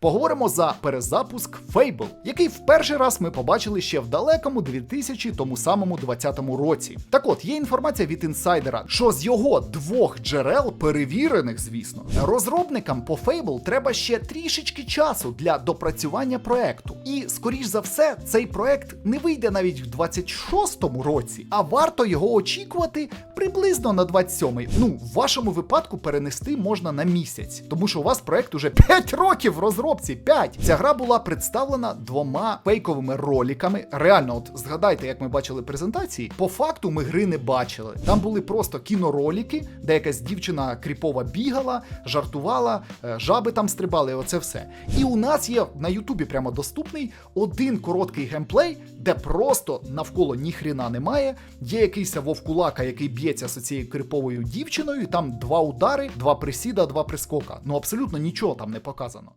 Поговоримо за перезапуск Fable, який в перший раз ми побачили ще в далекому 2000 тому самому 20 році. Так от є інформація від інсайдера, що з його двох джерел, перевірених, звісно, розробникам по Fable треба ще трішечки часу для допрацювання проекту. І скоріш за все, цей проект не вийде навіть в 26-му році, а варто його очікувати приблизно на 27-й. Ну, в вашому випадку перенести можна на місяць, тому що у вас проект уже 5 років в розробці. 5! Ця гра була представлена двома фейковими роликами. Реально, от згадайте, як ми бачили презентації. По факту ми гри не бачили. Там були просто кіноролики, де якась дівчина кріпова бігала, жартувала, е, жаби там стрибали. Оце все. І у нас є на Ютубі прямо доступний один короткий геймплей, де просто навколо ніхрена немає. Є якийсь вовкулака, який б'ється з цією криповою дівчиною, і там два удари, два присіда, два прискока. Ну абсолютно нічого там не показано.